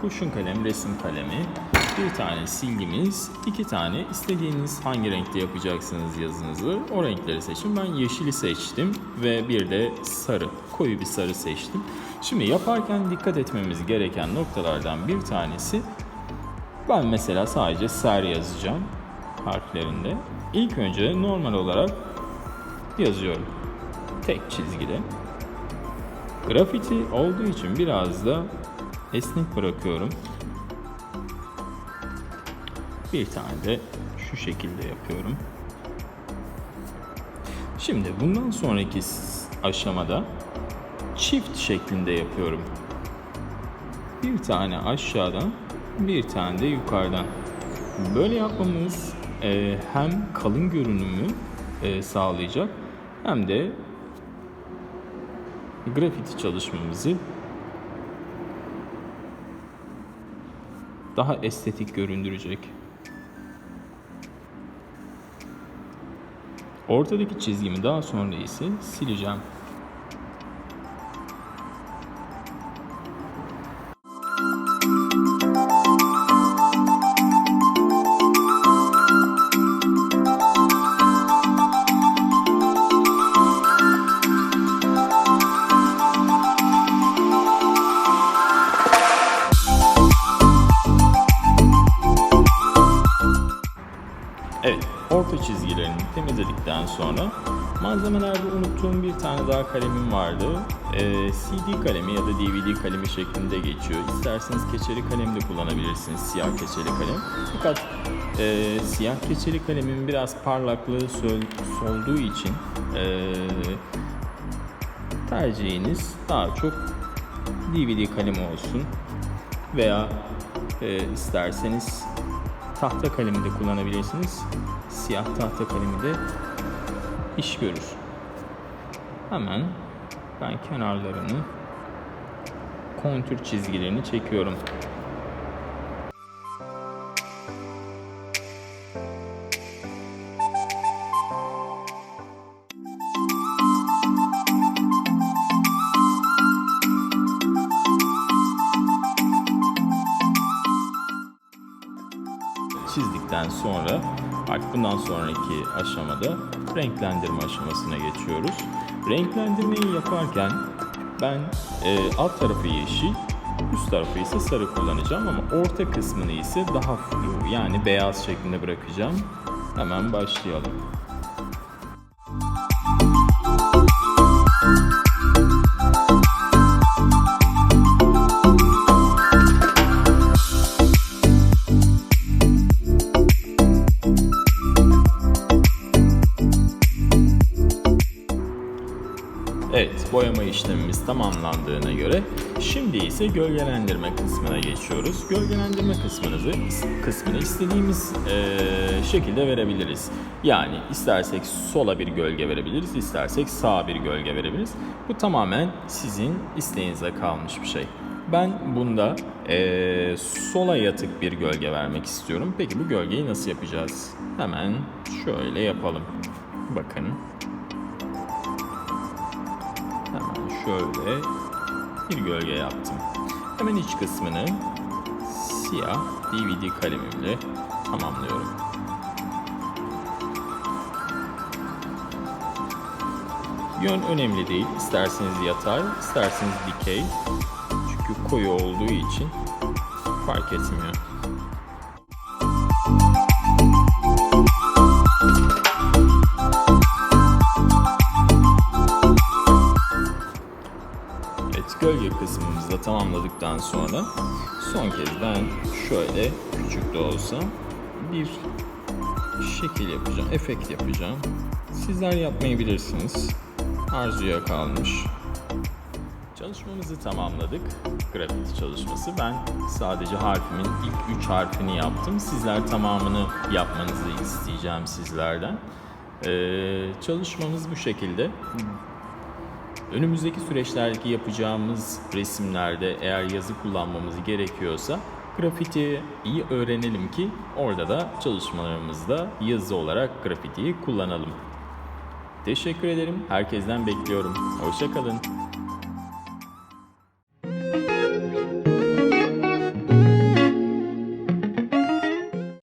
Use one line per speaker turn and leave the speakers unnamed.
kurşun kalem, resim kalemi, bir tane silgimiz, iki tane istediğiniz hangi renkte yapacaksınız yazınızı o renkleri seçin. Ben yeşili seçtim ve bir de sarı, koyu bir sarı seçtim. Şimdi yaparken dikkat etmemiz gereken noktalardan bir tanesi ben mesela sadece ser yazacağım harflerinde. İlk önce normal olarak yazıyorum. Tek çizgide. Grafiti olduğu için biraz da esnek bırakıyorum. Bir tane de şu şekilde yapıyorum. Şimdi bundan sonraki aşamada çift şeklinde yapıyorum. Bir tane aşağıdan, bir tane de yukarıdan. Böyle yapmamız e, hem kalın görünümü e, sağlayacak hem de grafiti çalışmamızı daha estetik göründürecek. Ortadaki çizgimi daha sonra ise sileceğim. Orta çizgilerini temizledikten sonra malzemelerde unuttuğum bir tane daha kalemim vardı. Ee, CD kalemi ya da DVD kalemi şeklinde geçiyor. İsterseniz keçeli kalem de kullanabilirsiniz, siyah keçeli kalem. Fakat e, siyah keçeli kalemin biraz parlaklığı söl, solduğu için e, tercihiniz daha çok DVD kalemi olsun veya e, isterseniz tahta kalemi de kullanabilirsiniz. Siyah tahta kalemi de iş görür. Hemen ben kenarlarını kontür çizgilerini çekiyorum. çizdikten sonra artık bundan sonraki aşamada renklendirme aşamasına geçiyoruz. Renklendirmeyi yaparken ben e, alt tarafı yeşil, üst tarafı ise sarı kullanacağım ama orta kısmını ise daha flu yani beyaz şeklinde bırakacağım. Hemen başlayalım. Boyama işlemimiz tamamlandığına göre şimdi ise gölgelendirme kısmına geçiyoruz. Gölgelendirme kısmınızı kısmını istediğimiz eee, şekilde verebiliriz. Yani istersek sola bir gölge verebiliriz, istersek sağa bir gölge verebiliriz. Bu tamamen sizin isteğinize kalmış bir şey. Ben bunda eee, sola yatık bir gölge vermek istiyorum. Peki bu gölgeyi nasıl yapacağız? Hemen şöyle yapalım. Bakın. Şöyle bir gölge yaptım. Hemen iç kısmını siyah DVD kalemimle tamamlıyorum. Yön önemli değil. İsterseniz yatay, isterseniz dikey. Çünkü koyu olduğu için fark etmiyor. Tamamladıktan sonra son kez ben şöyle küçük de olsa bir şekil yapacağım, efekt yapacağım. Sizler yapmayı bilirsiniz. Arzuya kalmış. Çalışmamızı tamamladık. Grafiti çalışması. Ben sadece harfimin ilk üç harfini yaptım. Sizler tamamını yapmanızı isteyeceğim sizlerden. Ee, çalışmamız bu şekilde. Önümüzdeki süreçlerdeki yapacağımız resimlerde eğer yazı kullanmamız gerekiyorsa grafiti iyi öğrenelim ki orada da çalışmalarımızda yazı olarak grafitiyi kullanalım. Teşekkür ederim. Herkesten bekliyorum. Hoşçakalın.